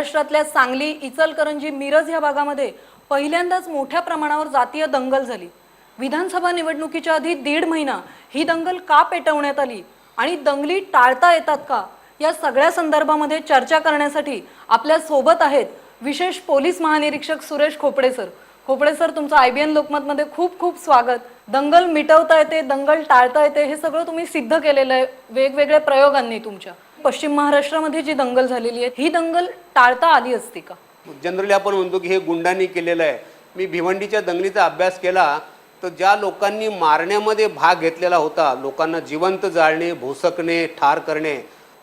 महाराष्ट्रातल्या सांगली इचलकरंजी मिरज या भागामध्ये पहिल्यांदाच मोठ्या प्रमाणावर जातीय दंगल झाली. विधानसभा निवडणुकीच्या आधी दीड महिना ही दंगल का पेटवण्यात आली आणि दंगली टाळता येतात का? या सगळ्या संदर्भामध्ये चर्चा करण्यासाठी आपल्यासोबत आहेत विशेष पोलीस महानिरीक्षक सुरेश खोपडे सर. खोपडे सर तुमचं आय बी एन लोकमतमध्ये खूप खूप स्वागत. दंगल मिटवता येते दंगल टाळता येते हे सगळं तुम्ही सिद्ध केलेलं आहे. वेगवेगळ्या प्रयोगांनी तुमच्या. पश्चिम महाराष्ट्रामध्ये जी दंगल झालेली आहे ही दंगल टाळता आली असती का? जनरली आपण म्हणतो की हे गुंडांनी केलेलं आहे. मी भिवंडीच्या दंगलीचा अभ्यास केला तर ज्या लोकांनी मारण्यामध्ये भाग घेतलेला होता लोकांना जिवंत जाळणे भोसकणे ठार करणे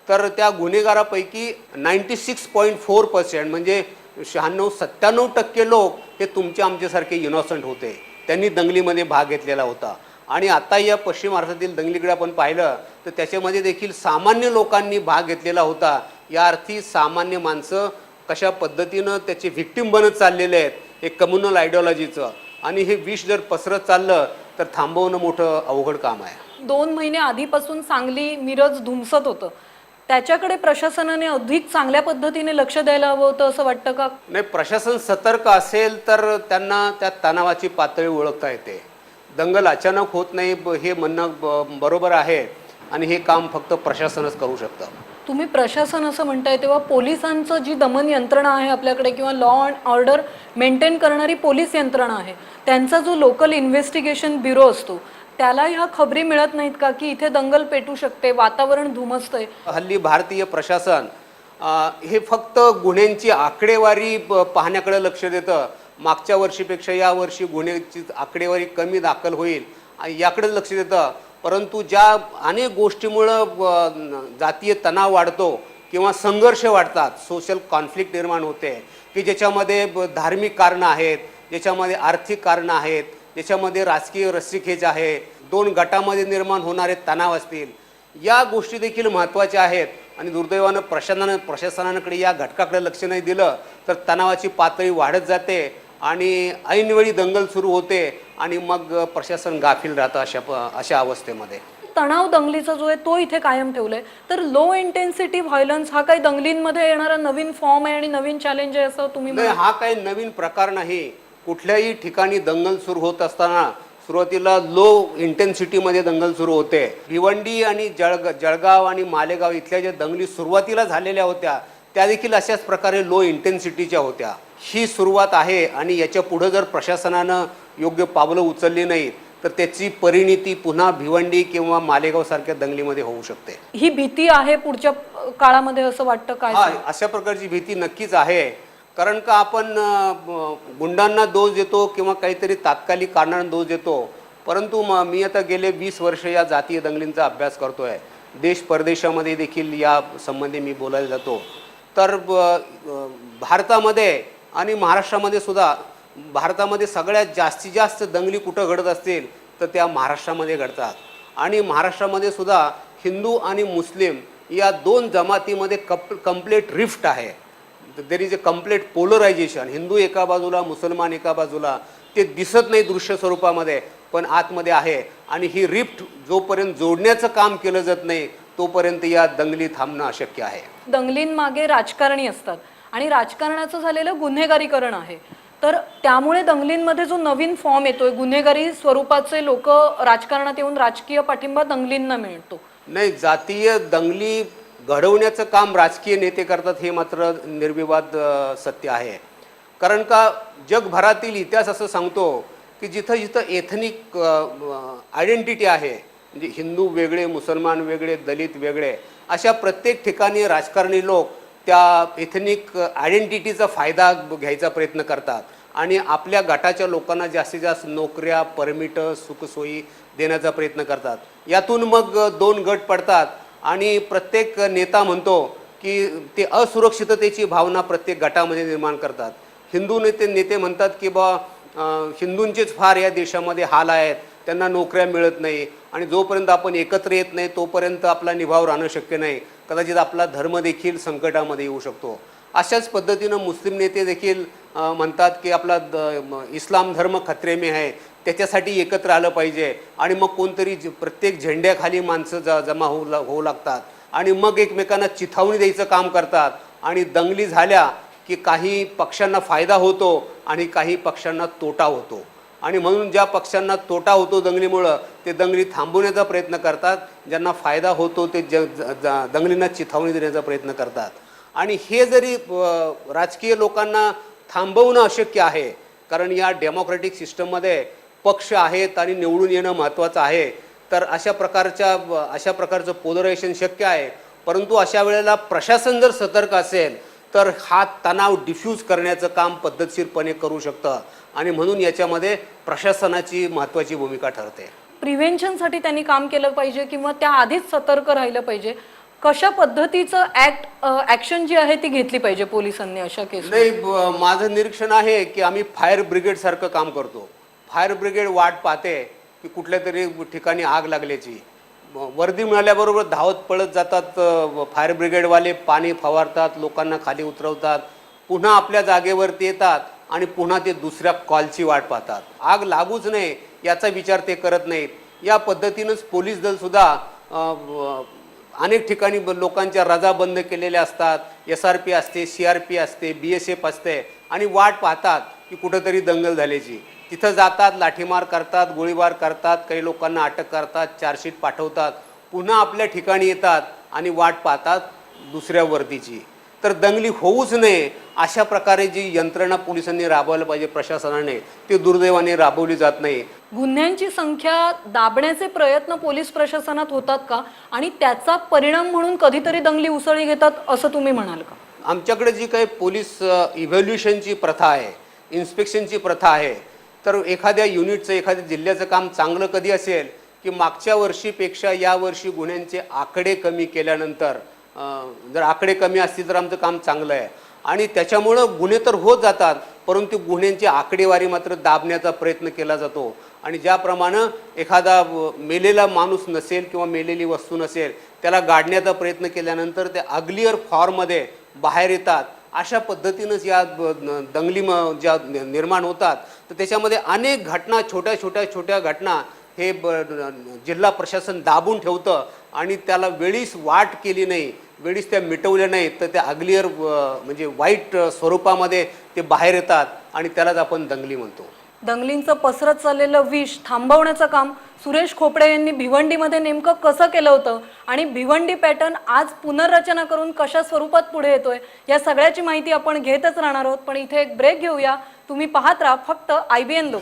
तर त्या गुन्हेगारापैकी ninety six point four percent म्हणजे शहाण्णव सत्त्याण्णव टक्के लोक हे तुमचे आमच्यासारखे इनॉसंट होते. त्यांनी दंगलीमध्ये भाग घेतलेला होता. आणि आता या पश्चिम महाराष्ट्रातील दंगलीकडे आपण पाहिलं तर त्याच्यामध्ये देखील सामान्य लोकांनी भाग घेतलेला होता. या अर्थी सामान्य माणसं कशा पद्धतीनं त्याचे व्हिक्टीम बनत चाललेले आहेत हे कम्युनल आयडिओलॉजीचं आणि हे विष जर पसरत चाललं तर थांबवणं मोठं अवघड काम आहे. दोन महिने आधीपासून सांगली मिरज धुमसत होतं. त्याच्याकडे प्रशासनाने अधिक चांगल्या पद्धतीने लक्ष द्यायला हवं होतं असं वाटतं का? नाही प्रशासन सतर्क असेल तर त्यांना त्या तणावाची पातळी ओळखता येते. दंगल अचानक होत नाही हे म्हणणं बरोबर आहे आणि हे काम फक्त प्रशासनच करू शकतं. तुम्ही प्रशासन असं म्हणताय तेव्हा पोलिसांचं जी दमन यंत्रणा आहे आपल्याकडे किंवा लॉ अँड ऑर्डर मेंटेन करणारी पोलीस यंत्रणा आहे त्यांचा जो लोकल इन्व्हेस्टिगेशन ब्युरो असतो त्याला ह्या खबरी मिळत नाहीत का की इथे दंगल पेटू शकते वातावरण धुमसतंय? हल्ली भारतीय प्रशासन हे फक्त गुन्ह्यांची आकडेवारी पाहण्याकडे लक्ष देतं. मागच्या वर्षीपेक्षा यावर्षी गुन्ह्याची आकडेवारी कमी दाखल होईल. याकडे लक्ष देतं. परंतु ज्या अनेक गोष्टीमुळं जातीय तणाव वाढतो किंवा संघर्ष वाढतात सोशल कॉन्फ्लिक्ट निर्माण होते की ज्याच्यामध्ये ब- धार्मिक कारणं आहेत ज्याच्यामध्ये आर्थिक कारणं आहेत ज्याच्यामध्ये राजकीय रस्सीखेच आहे दोन गटामध्ये निर्माण होणारे तणाव असतील या गोष्टी देखील महत्त्वाच्या आहेत. आणि दुर्दैवानं प्रशासनानं प्रशासनाकडे या घटकाकडे लक्ष नाही दिलं तर तणावाची पातळी वाढत जाते. आणि ऐनवेळी दंगल सुरू होते आणि मग प्रशासन गाफील राहतं अशा अशा अवस्थेमध्ये. तणाव दंगलीचा जो आहे तो इथे कायम ठेवलाय. तर लो इंटेन्सिटी व्हायलन्स हा काही दंगलींमध्ये येणारा नवीन फॉर्म आहे आणि नवीन चॅलेंज आहे असं तुम्ही हा काही नवीन प्रकार नाही. कुठल्याही ठिकाणी दंगल सुरू होत असताना सुरुवातीला लो इंटेन्सिटीमध्ये दंगल सुरू होते. भिवंडी आणि जळग जळगाव आणि मालेगाव इथल्या ज्या दंगली सुरुवातीला झालेल्या होत्या त्या देखील अशाच प्रकारे लो इंटेन्सिटीच्या होत्या. ही सुरुवात आहे आणि याच्या पुढं जर प्रशासनानं योग्य पावलं उचलली नाहीत तर त्याची परिणिती पुन्हा भिवंडी किंवा मालेगाव सारख्या दंगलीमध्ये होऊ शकते. ही भीती आहे पुढच्या काळामध्ये असं वाटतं काय हा अशा प्रकारची भीती नक्कीच आहे. कारण का आपण गुंडांना दोष देतो किंवा काहीतरी तात्कालिक कारणानं दोष देतो. परंतु म मी आता गेले वीस वर्ष या जातीय दंगलींचा अभ्यास करतोय. देश परदेशामध्ये देखील या संबंधी मी बोलायला जातो. तर भारतामध्ये आणि महाराष्ट्रामध्ये सुद्धा भारतामध्ये सगळ्यात जास्तीत जास्त दंगली कुठं घडत असतील तर त्या महाराष्ट्रामध्ये घडतात. आणि महाराष्ट्रामध्ये सुद्धा हिंदू आणि मुस्लिम या दोन जमातीमध्ये कप कम्प्लेट रिफ्ट आहे. There is a complete polarization Hindu एका बाजूला मुसलमान एका बाजूला. ते दिसत नाही दृश्य स्वरूपामध्ये पण आतमध्ये आहे. आणि ही रिफ्ट जोपर्यंत जोडण्याचं काम केलं जात नाही तोपर्यंत या दंगली थांबणं अशक्य आहे. दंगलींमागे राजकारणी असतात. आणि राजकारणाचं झालेलं गुन्हेगारीकरण आहे. तर त्यामुळे दंगलींमध्ये जो नवीन फॉर्म येतोय गुन्हेगारी स्वरूपाचे लोक राजकारणात येऊन राजकीय पाठिंबा दंगलींना मिळतो. नाही जातीय दंगली घडवण्याचं काम राजकीय नेते करतात हे मात्र निर्विवाद सत्य आहे. कारण का जगभरातील इतिहास असं सांगतो की जिथं जिथं एथनिक आयडेंटिटी आहे म्हणजे हिंदू वेगळे मुसलमान वेगळे दलित वेगळे अशा प्रत्येक ठिकाणी राजकारणी लोक त्या एथनिक आयडेंटिटीचा फायदा घ्यायचा प्रयत्न करतात. आणि आपल्या गटाच्या लोकांना जास्तीत जास्त नोकऱ्या परमिट सुखसोयी देण्याचा प्रयत्न करतात. यातून मग दोन गट पडतात आणि प्रत्येक नेता म्हणतो की ते असुरक्षिततेची भावना प्रत्येक गटामध्ये निर्माण करतात. हिंदू नेते नेते म्हणतात की बा हिंदूंचेच फार या देशामध्ये हाल आहेत त्यांना नोकऱ्या मिळत नाही आणि जोपर्यंत आपण एकत्र येत नाही तोपर्यंत आपला निभाव राहणं शक्य नाही. कदाचित आपला धर्म देखील संकटामध्ये येऊ शकतो. अशाच पद्धतीनं मुस्लिम नेते देखील म्हणतात की आपला द- इस्लाम धर्म खत्रेमी आहे त्याच्यासाठी एकत्र आलं पाहिजे आणि मग कोणतरी ज- प्रत्येक झेंड्याखाली माणसं ज जमा होऊ ला- होऊ लागतात. आणि मग एकमेकांना चिथावणी द्यायचं काम करतात. आणि दंगली झाल्या की काही पक्षांना फायदा होतो आणि काही पक्षांना तोटा होतो. आणि म्हणून ज्या पक्षांना तोटा होतो दंगलीमुळं ते दंगली थांबवण्याचा प्रयत्न करतात. ज्यांना फायदा होतो ते ज दंगलींना चिथावणी देण्याचा प्रयत्न करतात. आणि हे जरी राजकीय लोकांना थांबवणं अशक्य आहे कारण या डेमोक्रेटिक सिस्टममध्ये पक्ष आहेत आणि निवडून येणं महत्त्वाचं आहे तर अशा प्रकारच्या अशा प्रकारचं पोलरायझेशन शक्य आहे. परंतु अशा वेळेला प्रशासन जर सतर्क असेल तर हा तणाव डिफ्यूज करण्याचं काम पद्धतशीरपणे करू शकतं. आणि म्हणून याच्यामध्ये प्रशासनाची महत्त्वाची भूमिका ठरते. प्रिव्हेन्शनसाठी त्यांनी काम केलं पाहिजे किंवा त्या आधीच सतर्क राहिलं पाहिजे. कशा पद्धतीचं ऍक्ट ऍक्शन जी आहे ती घेतली पाहिजे पोलिसांनी अशा केस नाही माझं निरीक्षण आहे की आम्ही फायर ब्रिगेड सारखं काम करतो. फायर ब्रिगेड वाट पाहते की कुठल्या तरी ठिकाणी आग लागल्याची. वर्दी मिळाल्याबरोबर धावत पळत जातात फायर ब्रिगेडवाले पाणी फवारतात लोकांना खाली उतरवतात. पुन्हा आपल्या जागेवरती येतात. आणि पुन्हा ते दुसऱ्या कॉलची वाट पाहतात. आग लागूच नये याचा विचार ते करत नाहीत. या पद्धतीनंच पोलीस दल सुद्धा अनेक ठिकाणी लोकांच्या रजा बंद केलेल्या असतात. एस आर पी असते सी आर पी असते बी एस एफ असते आणि वाट पाहतात की कुठंतरी दंगल झाल्याची. तिथं जातात लाठीमार करतात गोळीबार करतात काही लोकांना अटक करतात चार्जशीट पाठवतात. पुन्हा आपल्या ठिकाणी येतात आणि वाट पाहतात दुसऱ्या वर्दीची. तर दंगली होऊच नये अशा प्रकारे जी यंत्रणा पोलिसांनी राबवायला पाहिजे प्रशासनाने ती दुर्दैवाने राबवली जात नाही. गुन्ह्यांची संख्या दाबण्याचे प्रयत्न पोलीस प्रशासनात होतात का? आणि त्याचा परिणाम म्हणून कधीतरी दंगली उसळी घेतात असं तुम्ही म्हणाल का? आमच्याकडे जी काही पोलीस इव्हॅल्युएशनची प्रथा आहे इन्स्पेक्शनची प्रथा आहे तर एखाद्या युनिटचं एखाद्या जिल्ह्याचं काम चांगलं कधी असेल की मागच्या वर्षीपेक्षा या वर्षी गुन्ह्यांचे आकडे कमी केल्यानंतर जर आकडे कमी असतील तर आमचं काम चांगलं आहे. आणि त्याच्यामुळं गुन्हे तर होत जातात परंतु गुन्ह्यांची आकडेवारी मात्र दाबण्याचा प्रयत्न केला जातो. आणि ज्याप्रमाणे एखादा मेलेला माणूस नसेल किंवा मेलेली वस्तू नसेल त्याला गाडण्याचा प्रयत्न केल्यानंतर ते अग्लियर फॉर्ममध्ये बाहेर येतात. अशा पद्धतीनंच या दंगली म- ज्या निर्माण होतात. तर त्याच्यामध्ये अनेक घटना छोट्या छोट्या छोट्या घटना हे ब जिल्हा प्रशासन दाबून ठेवतं आणि त्याला वेळीच वाट केली नाही. वेळीच त्या मिटवल्या नाहीत तर त्या अग्लियर म्हणजे वाईट स्वरूपामध्ये ते बाहेर येतात आणि त्यालाच आपण दंगली म्हणतो. दंगलींचं पसरत चाललेलं विष थांबवण्याचं काम सुरेश खोपडे यांनी भिवंडीमध्ये नेमकं कसं केलं होतं आणि भिवंडी पॅटर्न आज पुनर्रचना करून कशा स्वरूपात पुढे येतोय या सगळ्याची माहिती आपण घेतच राहणार आहोत. पण इथे एक ब्रेक घेऊया. तुम्ही पाहत राहा फक्त आय बी एन लोक.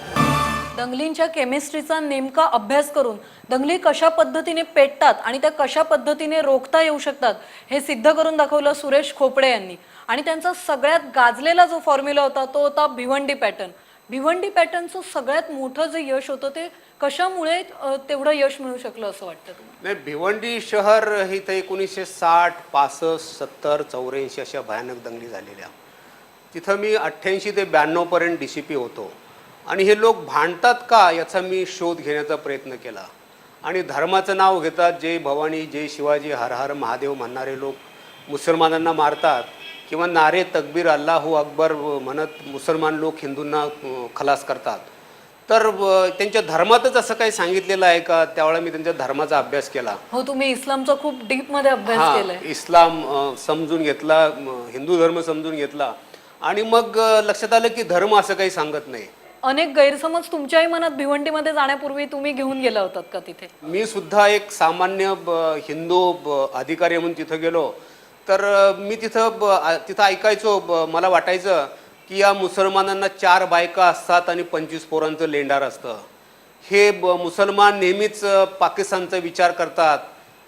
दंगलींच्या केमिस्ट्रीचा नेमका अभ्यास करून दंगली कशा पद्धतीने पेटतात आणि त्या कशा पद्धतीने रोखता येऊ शकतात हे सिद्ध करून दाखवलं सुरेश खोपडे यांनी. आणि त्यांचा सगळ्यात गाजलेला जो फॉर्म्युला होता तो होता भिवंडी पॅटर्न भिवंडी पॅटर्नचं सगळ्यात मोठं जे यश होतं ते कशामुळे तेवढं यश मिळू शकलं असं वाटतं नाही भिवंडी शहर ही तर एकोणीसशे साठ पासष्ट सत्तर चौऱ्याऐंशी अशा भयानक दंगली झालेल्या. तिथं मी अठ्ठ्याऐंशी ते ब्याण्णवपर्यंत डी सी पी होतो. आणि हे लोक भांडतात का याचा मी शोध घेण्याचा प्रयत्न केला. आणि धर्माचं नाव घेतात जय भवानी जय शिवाजी हर हर महादेव म्हणणारे लोक मुसलमानांना मारतात किंवा नारे तकबीर अल्लाहू अकबर म्हणत मुसलमान लोक हिंदूंना खलास करतात. तर त्यांच्या धर्मातच असं काही सांगितलेलं आहे का? त्यावेळेला मी त्यांच्या धर्माचा अभ्यास केला. हो तुम्ही इस्लामचा खूप डीपमध्ये अभ्यास हा केलाय. इस्लाम समजून घेतला हिंदू धर्म समजून घेतला. आणि मग लक्षात आलं की धर्म असं काही सांगत नाही. अनेक गैरसमज तुमच्याही मनात भिवंडीमध्ये जाण्यापूर्वी तुम्ही घेऊन गेला होतात का तिथे? मी सुद्धा एक सामान्य ब- हिंदू ब- अधिकारी म्हणून तिथं गेलो. तर मी तिथं तिथं ऐकायचो मला वाटायचं की या मुसलमानांना चार बायका असतात आणि पंचवीस पोरांचं लेंडार असतं. हे मुसलमान नेहमीच पाकिस्तानचा विचार करतात.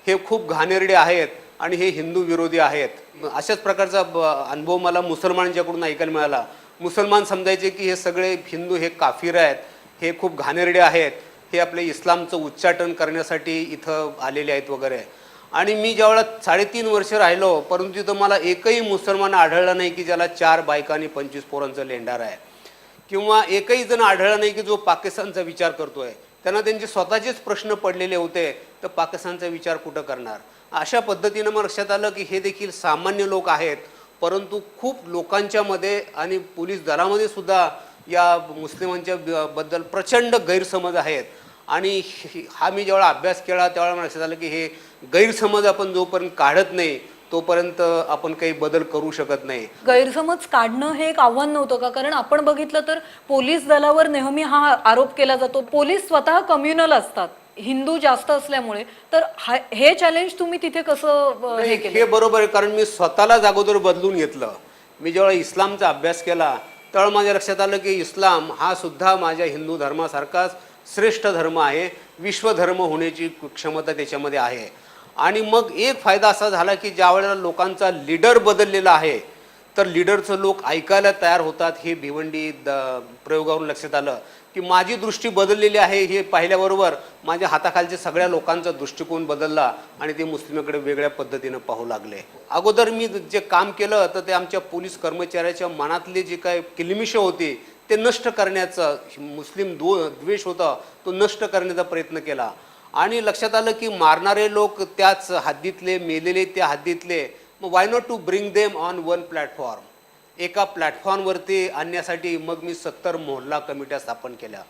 हे खूप घाणेरडे आहेत आणि हे हिंदू विरोधी आहेत. अशाच प्रकारचा अनुभव मला मुसलमानांच्याकडून ऐकायला मिळाला. मुसलमान समजायचे की हे सगळे हिंदू हे काफिर आहेत हे खूप घाणेरडे आहेत हे आपले इस्लामचं उच्चाटन करण्यासाठी इथं आलेले आहेत वगैरे. आणि मी ज्यावेळेला साडेतीन वर्ष राहिलो परंतु तिथं मला एकही मुसलमान आढळला नाही की ज्याला चार बायका आणि पंचवीस पोरांचं लेंडार आहे. किंवा एकही जण आढळला नाही की जो पाकिस्तानचा विचार करतो आहे त्यांना त्यांचे स्वतःचेच प्रश्न पडलेले होते तर पाकिस्तानचा विचार कुठं करणार? अशा पद्धतीनं मग लक्षात आलं की हे देखील सामान्य लोक आहेत परंतु खूप लोकांच्यामध्ये आणि पोलीस दलामध्ये सुद्धा या मुस्लिमांच्या बद्दल प्रचंड गैरसमज आहेत. आणि हा मी जेव्हा अभ्यास केला तेव्हा मला लक्षात आलं की हे गैरसमज आपण जोपर्यंत काढत नाही तोपर्यंत आपण काही बदल करू शकत नाही. गैरसमज काढणं हे एक आव्हान नव्हतं का? कारण आपण बघितलं तर पोलीस दलावर नेहमी हा आरोप केला जातो. पोलीस स्वतः कम्युनल असतात. हिंदू जास्त असल्यामुळे तर हा- हे चॅलेंज तुम्ही तिथे कसं हे केलं? हे बरोबर आहे कारण मी स्वतःलाच अगोदर बदलून घेतलं. मी जेव्हा इस्लामचा अभ्यास केला तेव्हा माझ्या लक्षात आलं की इस्लाम हा सुद्धा माझ्या हिंदू धर्मासारखाच श्रेष्ठ धर्म आहे विश्वधर्म होण्याची क्षमता त्याच्यामध्ये आहे. आणि मग एक फायदा असा झाला की ज्या वेळेला लोकांचा लीडर बदललेला आहे तर लीडरचं लोक ऐकायला तयार होतात हे भिवंडी द प्रयोगावरून लक्षात आलं. की माझी दृष्टी बदललेली आहे हे पाहिल्याबरोबर माझ्या हाताखालच्या सगळ्या लोकांचा दृष्टिकोन बदलला आणि ते मुस्लिमाकडे वेगळ्या पद्धतीनं पाहू लागले. अगोदर मी जे काम केलं तर ते आमच्या पोलीस कर्मचाऱ्याच्या मनातले जे काय किलमिशं होती ते नष्ट करण्याचा मुस्लिम दो द्वेष होता तो नष्ट करण्याचा प्रयत्न केला. आणि लक्षात आलं की मारणारे लोक त्याच हद्दीतले मेलेले त्या हद्दीतले. मग why not to bring them on one platform एका प्लॅटफॉर्मवरती आणण्यासाठी मग मी सत्तर मोहल्ला कमिट्या स्थापन केल्या.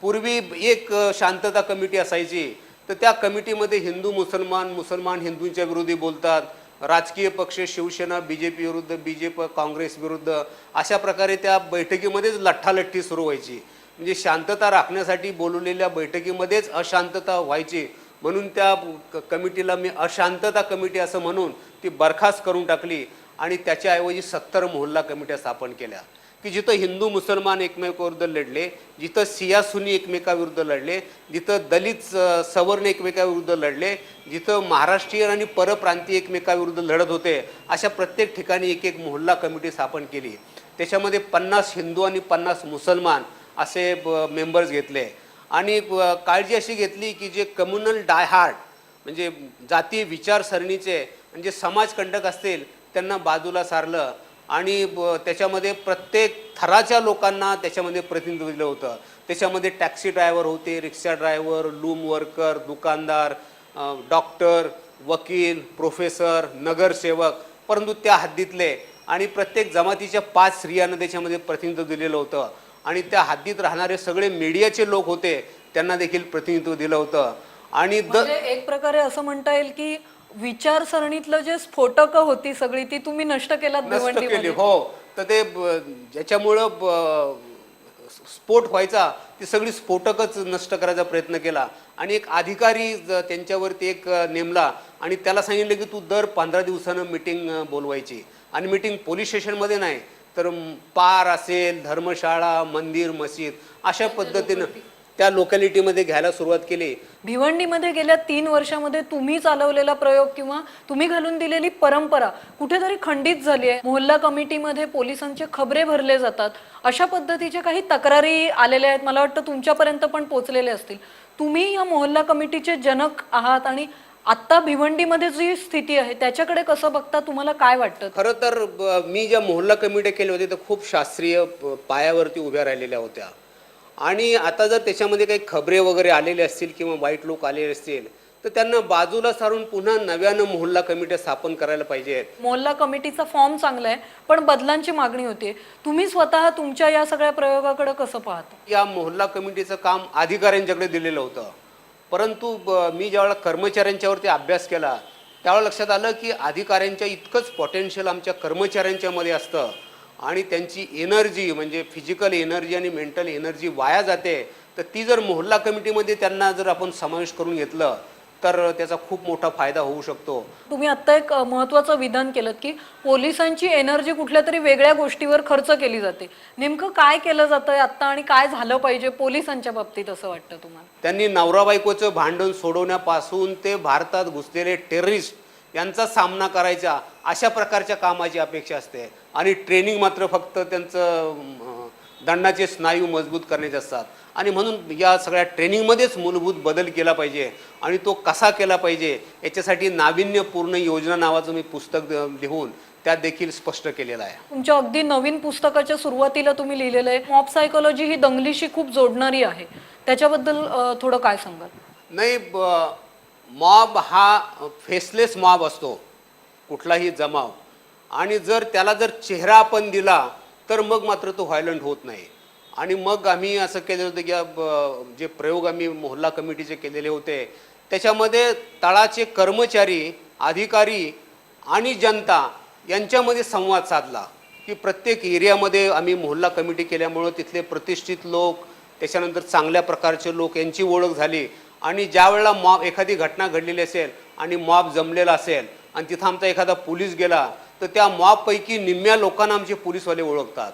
पूर्वी एक शांतता कमिटी असायची तर त्या कमिटीमध्ये हिंदू मुसलमान मुसलमान हिंदूंच्या विरोधी बोलतात राजकीय पक्ष शिवसेना बी जे पी विरुद्ध बी जे पी काँग्रेस विरुद्ध अशा प्रकारे त्या बैठकीमध्येच लठ्ठालठ्ठी सुरू व्हायची. म्हणजे शांतता राखण्यासाठी बोलवलेल्या बैठकीमध्येच अशांतता व्हायची. म्हणून त्या क- कमिटीला मी अशांतता कमिटी असं म्हणून ती बरखास्त करून टाकली. आणि त्याच्याऐवजी सत्तर मोहल्ला कमिट्या स्थापन केल्या. की जिथं हिंदू मुसलमान एकमेकाविरुद्ध लढले जिथं सिया सुनी एकमेकाविरुद्ध लढले जिथं दलित सवर्ण एकमेकाविरुद्ध लढले जिथं महाराष्ट्रीयन आणि परप्रांतीय एकमेकाविरुद्ध लढत होते अशा प्रत्येक ठिकाणी एक एक मोहल्ला कमिटी स्थापन केली. त्याच्यामध्ये पन्नास हिंदू आणि पन्नास मुसलमान असे मेंबर्स घेतले. आणि काळजी अशी घेतली की जे कम्युनल डायहार्ट म्हणजे जातीय विचारसरणीचे म्हणजे समाजकंटक असतील त्यांना बाजूला सारलं आणि त्याच्यामध्ये प्रत्येक थराच्या लोकांना त्याच्यामध्ये प्रतिनिधित्व दिलं होतं. त्याच्यामध्ये टॅक्सी ड्रायव्हर होते रिक्षा ड्रायव्हर लूम वर्कर दुकानदार डॉक्टर वकील प्रोफेसर नगरसेवक परंतु त्या हद्दीतले आणि प्रत्येक जमातीच्या पाच स्त्रियांना त्याच्यामध्ये प्रतिनिधित्व दिलेलं होतं. आणि त्या हद्दीत राहणारे सगळे मीडियाचे लोक होते त्यांना देखील प्रतिनिधित्व दिलं होतं. आणि द म्हणजे एक प्रकारे असं म्हणता येईल की विचारसरणीतलं जे स्फोटक होती सगळी ती तुम्ही नष्ट केलात नष्ट केली भिवंडीमध्ये? हो. तर ते ब- ज्याच्यामुळं ब- स्फोट व्हायचा ती सगळी स्फोटकच नष्ट करायचा प्रयत्न केला. आणि एक अधिकारी ज- त्यांच्यावरती एक अ, नेमला आणि त्याला सांगितलं की तू दर पंधरा दिवसानं मिटिंग बोलवायची. आणि मिटिंग पोलीस स्टेशनमध्ये नाही तर म, पार असेल धर्मशाळा मंदिर मशीद अशा पद्धतीनं त्या लोकॅलिटीमध्ये घ्यायला सुरुवात केली. भिवंडीमध्ये गेल्या तीन वर्षामध्ये तुम्ही चालवलेला प्रयोग किंवा तुम्ही घालून दिलेली परंपरा कुठेतरी खंडित झाली आहे. मोहल्ला कमिटीमध्ये पोलिसांचे खबरे भरले जातात. अशा पद्धतीच्या काही तक्रारी आलेल्या आहेत. मला वाटतं तुमच्यापर्यंत पण पोचलेले असतील. तुम्ही या मोहल्ला कमिटीचे जनक आहात आणि आत्ता भिवंडीमध्ये जी स्थिती आहे त्याच्याकडे कसं बघता? तुम्हाला काय वाटतं? खरं तर मी ज्या मोहल्ला कमिट्या केल्या होत्या त्या खूप शास्त्रीय पायावरती उभ्या राहिलेल्या होत्या. आणि आता जर त्याच्यामध्ये काही खबरे वगैरे आलेले असतील किंवा वाईट लोक आलेले असतील तर त्यांना बाजूला सारून पुन्हा नव्यानं मोहल्ला कमिट्या स्थापन करायला पाहिजेत मोहल्ला कमिटीचा फॉर्म चांगला आहे पण बदलांची मागणी होते तुम्ही स्वतः तुमच्या या सगळ्या प्रयोगाकडे कसं पाहता? या मोहल्ला कमिटीचं काम अधिकाऱ्यांच्याकडे दिलेलं होतं. परंतु मी ज्यावेळेला कर्मचाऱ्यांच्यावरती अभ्यास केला त्यावेळेला लक्षात आलं की अधिकाऱ्यांच्या इतकंच पोटेन्शियल आमच्या कर्मचाऱ्यांच्यामध्ये असतं. आणि त्यांची एनर्जी म्हणजे फिजिकल एनर्जी आणि मेंटल एनर्जी वाया जाते तर ती जर मोहल्ला कमिटीमध्ये त्यांना जर आपण समावेश करून घेतलं तर त्याचा खूप मोठा फायदा होऊ शकतो. तुम्ही आत्ता एक महत्त्वाचं विधान केलं की पोलिसांची एनर्जी कुठल्या तरी वेगळ्या गोष्टीवर खर्च केली जाते. नेमकं काय केलं जातंय आत्ता आणि काय झालं पाहिजे पोलिसांच्या बाबतीत असं वाटतं तुम्हाला? त्यांनी नवरा बायकोचं भांडण सोडवण्यापासून ते भारतात घुसलेले टेररिस्ट यांचा सामना करायचा अशा प्रकारच्या कामाची अपेक्षा असते. आणि ट्रेनिंग मात्र फक्त त्यांचं दंडाचे स्नायू मजबूत करण्याचे असतात. आणि म्हणून या सगळ्या ट्रेनिंगमध्येच मूलभूत बदल केला पाहिजे. आणि तो कसा केला पाहिजे याच्यासाठी नाविन्यपूर्ण योजना नावाचं मी पुस्तक लिहून त्यात देखील स्पष्ट केलेलं आहे. तुमच्या अगदी नवीन पुस्तकाच्या सुरुवातीला तुम्ही लिहिलेलं आहे मॉब सायकोलॉजी ही दंगलीशी खूप जोडणारी आहे. त्याच्याबद्दल थोडं काय सांगाल? नाही मॉब हा फेसलेस मॉब असतो कुठलाही जमाव. आणि जर त्याला जर चेहरा आपण दिला तर मग मात्र तो व्हायलंट होत नाही. आणि मग आम्ही असं केलं होतं की जे प्रयोग आम्ही मोहल्ला कमिटीचे केलेले होते त्याच्यामध्ये तळाचे कर्मचारी अधिकारी आणि जनता यांच्यामध्ये संवाद साधला. की प्रत्येक एरियामध्ये आम्ही मोहल्ला कमिटी केल्यामुळं तिथले प्रतिष्ठित लोक त्याच्यानंतर चांगल्या प्रकारचे लोक यांची ओळख झाली. आणि ज्या वेळेला मॉब एखादी घटना घडलेली असेल आणि मॉब जमलेला असेल आणि तिथं आमचा एखादा पोलीस गेला तर त्या मॉबपैकी निम्म्या लोकांना आमचे पोलीसवाले ओळखतात.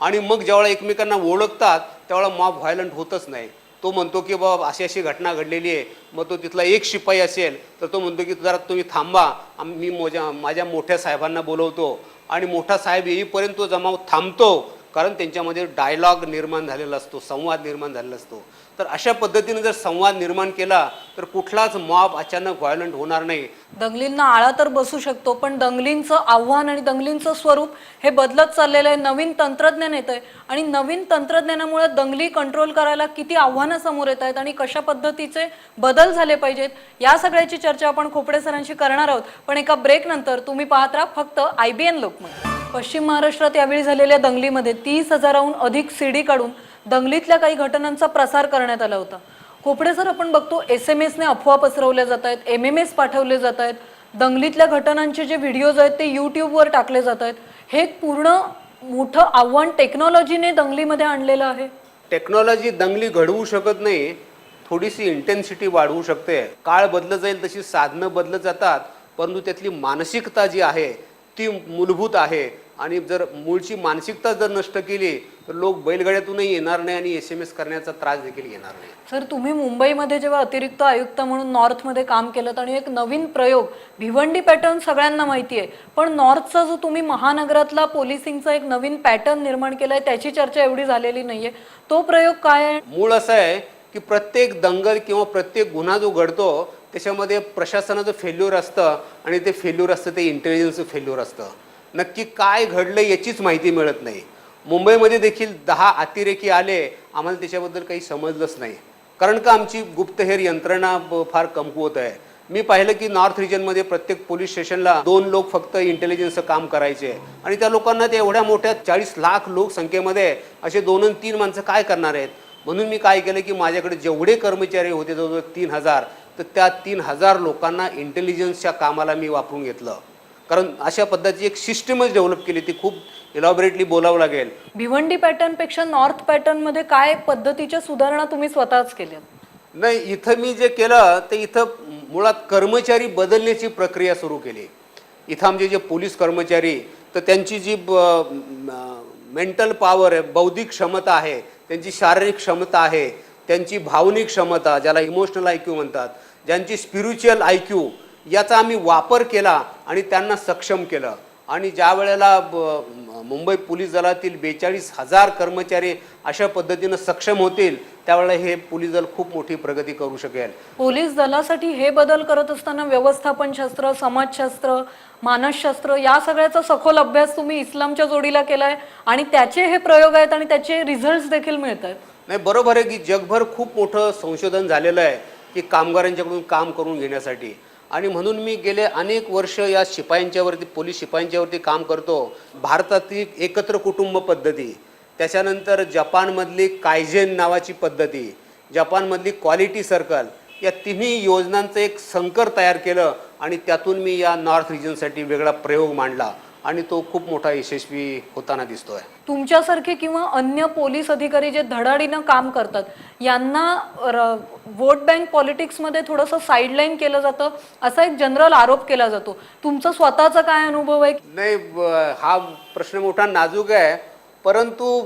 आणि मग ज्यावेळेला एकमेकांना ओळखतात त्यावेळेला मॉब व्हायलंट होतच नाही. तो म्हणतो की बाबा अशी अशी घटना घडलेली आहे. मग तो तिथला एक शिपाई असेल तर तो म्हणतो की जरा तुम्ही थांबा. मी मोजा माझ्या मोठ्या साहेबांना बोलवतो. आणि मोठा साहेब येईपर्यंत तो जमाव थांबतो कारण त्यांच्यामध्ये डायलॉग निर्माण झालेला असतो संवाद निर्माण झालेला असतो. तर अशा पद्धतीने जर संवाद निर्माण केला तर कुठलाच मॉब अचानक व्हायलंट होणार नाही. दंगलींना आळा तर बसू शकतो पण दंगलींचं आव्हान आणि दंगलींचं स्वरूप हे बदलत चाललेलं आहे. नवीन तंत्रज्ञान येत आहे आणि नवीन तंत्रज्ञानामुळे दंगली कंट्रोल करायला किती आव्हानं समोर येत आहेत आणि कशा पद्धतीचे बदल झाले पाहिजेत या सगळ्याची चर्चा आपण खोपडे सरांशी करणार आहोत. पण एका ब्रेक नंतर तुम्ही पाहत राहा फक्त आय बी एन लोकमत. पश्चिम महाराष्ट्रात यावेळी झालेल्या दंगलीमध्ये तीस हजाराहून अधिक सीडी काढून दंगलीतल्या काही घटनांचा प्रसार करण्यात आला होता. खोपडे सर आपण बघतो एस एम एसने अफवा पसरवल्या जात आहेत एम एम एस पाठवले जात आहेत. दंगलीतल्या घटनांचे जे व्हिडिओज आहेत ते यूट्यूबवर टाकले जात आहेत. हे एक पूर्ण मोठं आव्हान टेक्नॉलॉजीने दंगलीमध्ये आणलेलं आहे. टेक्नॉलॉजी दंगली घडवू शकत नाही थोडीशी इंटेन्सिटी वाढवू शकते. काळ बदलत जाईल तशी साधनं बदलत जातात परंतु त्यातली मानसिकता जी आहे ती मूलभूत आहे. आणि जर मूळची मानसिकता जर नष्ट केली तर लोक बैलगाड्यातूनही येणार नाही आणि एस एम एस करण्याचा त्रास देखील घेणार नाही. सर तुम्ही मुंबईमध्ये जेव्हा अतिरिक्त आयुक्त म्हणून नॉर्थमध्ये काम केलं आणि एक नवीन प्रयोग भिवंडी पॅटर्न सगळ्यांना माहिती आहे. पण नॉर्थचा जो तुम्ही महानगरातला पोलिसिंगचा एक नवीन पॅटर्न निर्माण केलाय त्याची चर्चा एवढी झालेली नाहीये. तो प्रयोग काय आहे? मूळ असं आहे की प्रत्येक दंगल किंवा प्रत्येक गुन्हा जो घडतो त्याच्यामध्ये प्रशासनाचं फेल्युअर असतं आणि ते फेल्युअर असतं ते इंटेलिजन्सचं फेल्युअर असतं. नक्की काय घडलं याचीच माहिती मिळत नाही. मुंबईमध्ये देखील दहा अतिरेकी आले आम्हाला त्याच्याबद्दल काही समजलंच नाही. कारण का आमची गुप्तहेर यंत्रणा फार कमकुवत आहे. मी पाहिलं की नॉर्थ रिजनमध्ये प्रत्येक पोलीस स्टेशनला दोन लोक फक्त इंटेलिजन्सचं काम करायचे आणि त्या लोकांना ते एवढ्या मोठ्या चाळीस लाख लोकसंख्येमध्ये असे दोन आणि तीन माणसं काय करणार आहेत? म्हणून मी काय केलं की माझ्याकडे जेवढे कर्मचारी होते जवळजवळ तीन हजार तर त्या तीन हजार लोकांना इंटेलिजन्सच्या कामाला मी वापरून घेतलं. कारण अशा पद्धतीची एक सिस्टमच डेव्हलप केली ती खूप इलॉबरेटली बोलावं लागेल. भिवंडी पॅटर्नपेक्षा नॉर्थ पॅटर्नमध्ये काय पद्धतीच्या सुधारणा तुम्ही स्वतःच केल्यात? नाही इथं मी जे केलं ते इथं मुळात कर्मचारी बदलण्याची प्रक्रिया सुरू केली. इथं आमचे जे पोलीस कर्मचारी तर त्यांची जी मेंटल पॉवर आहे बौद्धिक क्षमता आहे त्यांची शारीरिक क्षमता आहे त्यांची भावनिक क्षमता ज्याला इमोशनल आय क्यू म्हणतात ज्यांची स्पिरिच्युअल आय क्यू याचा आम्ही वापर केला आणि त्यांना सक्षम केलं. आणि ज्या वेळेला मुंबई पोलीस दलातील बेचाळीस हजार कर्मचारी अशा पद्धतीनं सक्षम होतील त्यावेळेला हे पोलीस दल खूप मोठी प्रगती करू शकेल. पोलीस दलासाठी हे बदल करत असताना व्यवस्थापनशास्त्र समाजशास्त्र मानसशास्त्र या सगळ्याचा सखोल अभ्यास तुम्ही इस्लामच्या जोडीला केलाय आणि त्याचे हे प्रयोग आहेत आणि त्याचे रिझल्ट देखील मिळत आहेत नाही बरोबर आहे की जगभर खूप मोठं संशोधन झालेलं आहे की कामगारांच्याकडून काम करून घेण्यासाठी. आणि म्हणून मी गेले अनेक वर्ष या शिपायांच्यावरती पोलीस शिपायांच्यावरती काम करतो. भारतातील एकत्र कुटुंब पद्धती त्याच्यानंतर जपानमधली कायझेन नावाची पद्धती जपानमधली क्वालिटी सर्कल या तिन्ही योजनांचं एक संकर तयार केलं आणि त्यातून मी या नॉर्थ रिजनसाठी वेगळा प्रयोग मांडला. आणि तो खूप मोठा यशस्वी होताना दिसतोय. तुमच्यासारखे किंवा अन्य पोलीस अधिकारी जे धडाडीनं काम करतात यांना वोट बँक पॉलिटिक्समध्ये थोडंसं साईडलाईन केलं जातं असा एक जनरल आरोप केला जातो. तुमचा स्वतःचा काय अनुभव आहे? नाही हा प्रश्न मोठा नाजूक आहे परंतु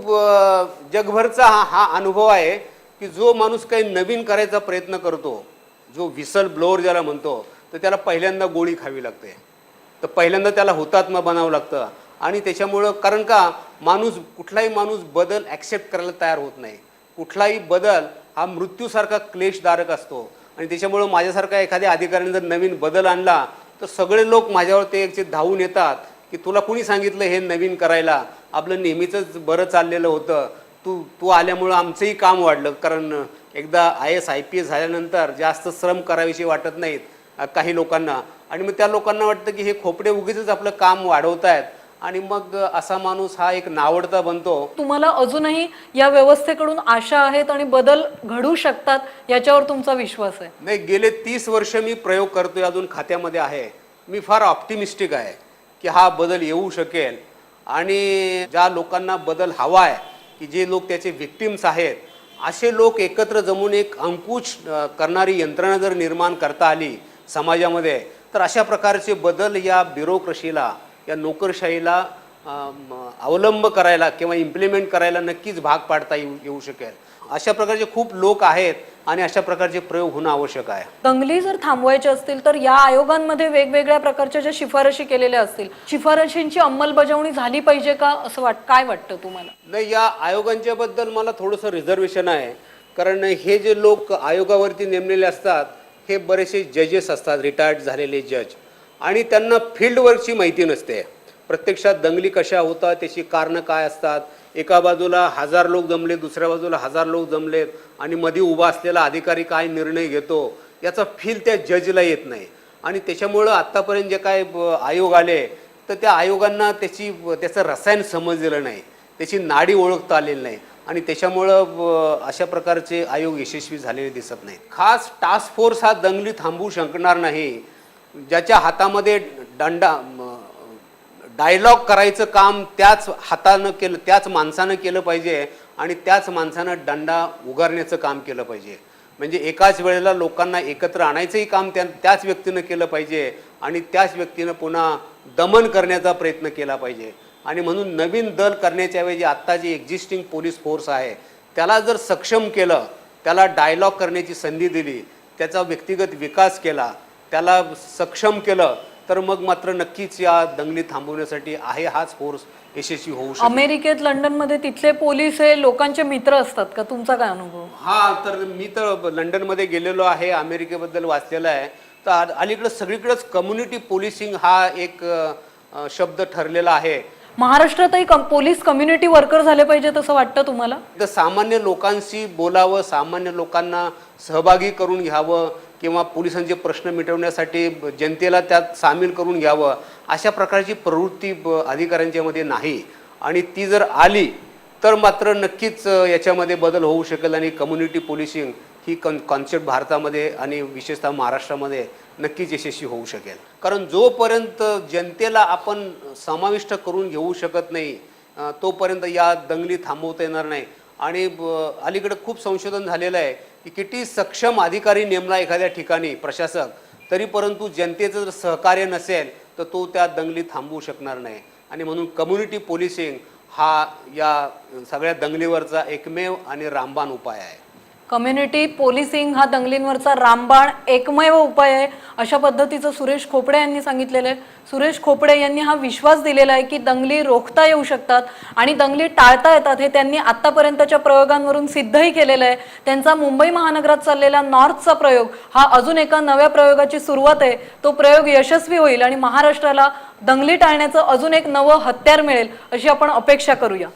जगभरचा हा हा अनुभव आहे की जो माणूस काही नवीन करायचा प्रयत्न करतो जो विसल ब्लोअर ज्याला म्हणतो तर त्याला पहिल्यांदा गोळी खावी लागते. तर पहिल्यांदा त्याला हुतात्मा बनावं लागतं. आणि त्याच्यामुळं कारण का माणूस कुठलाही माणूस बदल ॲक्सेप्ट करायला तयार होत नाही. कुठलाही बदल हा मृत्यूसारखा क्लेशदारक असतो. आणि त्याच्यामुळं माझ्यासारखा एखाद्या अधिकाऱ्याने जर नवीन बदल आणला तर सगळे लोक माझ्यावर ते एकचे धावून येतात की तुला कुणी सांगितलं हे नवीन करायला? आपलं नेहमीचंच बरं चाललेलं होतं. तू तू आल्यामुळं आमचंही काम वाढलं. कारण एकदा I S I P S झाल्यानंतर जास्त श्रम करावीशी वाटत नाहीत. काही लोकांना. आणि मग त्या लोकांना वाटतं की हे खोपडे उगीच आपलं काम वाढवत आहेत आणि मग असा माणूस हा एक नावडता बनतो. तुम्हाला अजूनही या व्यवस्थेकडून आशा आहेत आणि बदल घडू शकतात याच्यावर तुमचा विश्वास आहे? नाही गेले तीस वर्ष मी प्रयोग करतोय अजून खात्यामध्ये आहे. मी फार ऑप्टिमिस्टिक आहे की हा बदल येऊ शकेल. आणि ज्या लोकांना बदल हवा आहे की जे लोक त्याचे विक्टिम्स आहेत असे लोक एकत्र जमून एक अंकुश करणारी यंत्रणा जर निर्माण करता आली समाजामध्ये. तर अशा प्रकारचे बदल या ब्युरोक्रशीला या नोकरशाहीला अवलंब करायला किंवा इम्प्लिमेंट करायला नक्कीच भाग पाडता येऊ येऊ शकेल. अशा प्रकारचे खूप लोक आहेत आणि अशा प्रकारचे प्रयोग होणं आवश्यक आहे. दंगली जर थांबवायच्या असतील तर या आयोगांमध्ये वेगवेगळ्या प्रकारच्या ज्या शिफारशी केलेल्या असतील शिफारशींची अंमलबजावणी झाली पाहिजे का? असं वाट काय वाटतं तुम्हाला? नाही या आयोगांच्या बद्दल मला थोडंसं रिझर्वेशन आहे. कारण हे जे लोक आयोगावरती नेमलेले असतात हे बरेचसे जजेस असतात रिटायर्ड झालेले जज आणि त्यांना फील्डवर्कची माहिती नसते. प्रत्यक्षात दंगली कशा होतात त्याची कारणं काय असतात? एका बाजूला हजार लोक जमले दुसऱ्या बाजूला हजार लोक जमलेत आणि मध्ये उभा असलेला अधिकारी काय निर्णय घेतो याचा फील त्या जजला येत नाही. आणि त्याच्यामुळं आत्तापर्यंत जे काय आयोग आले तर त्या आयोगांना त्याची त्याचं रसायन समजलेलं नाही. त्याची नाडी ओळखता आलेली नाही. आणि त्याच्यामुळं अशा प्रकारचे आयोग यशस्वी झालेले दिसत नाहीत. खास टास्क फोर्स हा दंगली थांबवू शकणार नाही. ज्याच्या हातामध्ये दंडा डायलॉग करायचं काम त्याच हातानं केलं त्याच माणसानं केलं पाहिजे आणि त्याच माणसानं दंडा उगारण्याचं काम केलं पाहिजे. म्हणजे एकाच वेळेला लोकांना एकत्र आणायचंही काम त्या त्याच व्यक्तीनं केलं पाहिजे आणि त्याच व्यक्तीनं पुन्हा दमन करण्याचा प्रयत्न केला पाहिजे. आणि म्हणून नवीन दल करण्याच्या ऐवजी आत्ता जी एक्झिस्टिंग पोलीस फोर्स आहे त्याला जर सक्षम केलं त्याला डायलॉग करण्याची संधी दिली त्याचा व्यक्तिगत विकास केला त्याला सक्षम केलं तर मग मात्र नक्कीच या दंगली थांबवण्यासाठी आहे हाच फोर्स यशस्वी होऊ शकतो. अमेरिकेत लंडनमध्ये तिथले पोलीस हे लोकांचे मित्र असतात का? तुमचा काय अनुभव? हा तर मी तर लंडनमध्ये गेलेलो आहे अमेरिकेबद्दल वाचलेलं आहे. तर अलीकडं सगळीकडेच कम्युनिटी पोलिसिंग हा एक शब्द ठरलेला आहे. महाराष्ट्रातही कम- पोलीस कम्युनिटी वर्कर झाले पाहिजे असं वाटतं तुम्हाला? तर सामान्य लोकांशी बोलावं सामान्य लोकांना सहभागी करून घ्यावं किंवा पोलिसांचे प्रश्न मिटवण्यासाठी जनतेला त्यात सामील करून घ्यावं अशा प्रकारची प्रवृत्ती ब- अधिकाऱ्यांच्यामध्ये नाही. आणि ती जर आली तर मात्र नक्कीच याच्यामध्ये बदल होऊ शकेल आणि कम्युनिटी पोलिसिंग ही कॉन कॉन्सेप्ट भारतामध्ये आणि विशेषतः महाराष्ट्रामध्ये नक्कीच यशस्वी होऊ शकेल. कारण जोपर्यंत जनतेला आपण समाविष्ट करून घेऊ शकत नाही तोपर्यंत या दंगली थांबवता येणार नाही. आणि अलीकडे खूप संशोधन झालेलं आहे की किती सक्षम अधिकारी नेमला एखाद्या ठिकाणी प्रशासक तरी परंतु जनतेचं जर सहकार्य नसेल तर तो त्या दंगली थांबवू शकणार नाही. आणि म्हणून कम्युनिटी पोलिसिंग हा या सगळ्या दंगलीवरचा एकमेव आणि रामबाण उपाय आहे. कम्युनिटी पोलिसिंग हा दंगलींवरचा रामबाण एकमेव उपाय आहे अशा पद्धतीचं सुरेश खोपडे यांनी सांगितलेलं आहे. सुरेश खोपडे यांनी हा विश्वास दिलेला आहे की दंगली रोखता येऊ शकतात आणि दंगली टाळता येतात हे त्यांनी आतापर्यंतच्या प्रयोगांवरून सिद्धही केलेलं आहे. त्यांचा मुंबई महानगरात चाललेला नॉर्थचा प्रयोग हा अजून एका नव्या प्रयोगाची सुरुवात आहे. तो प्रयोग यशस्वी होईल आणि महाराष्ट्राला दंगली टाळण्याचं अजून एक नवं हत्यार मिळेल अशी आपण अपेक्षा करूया.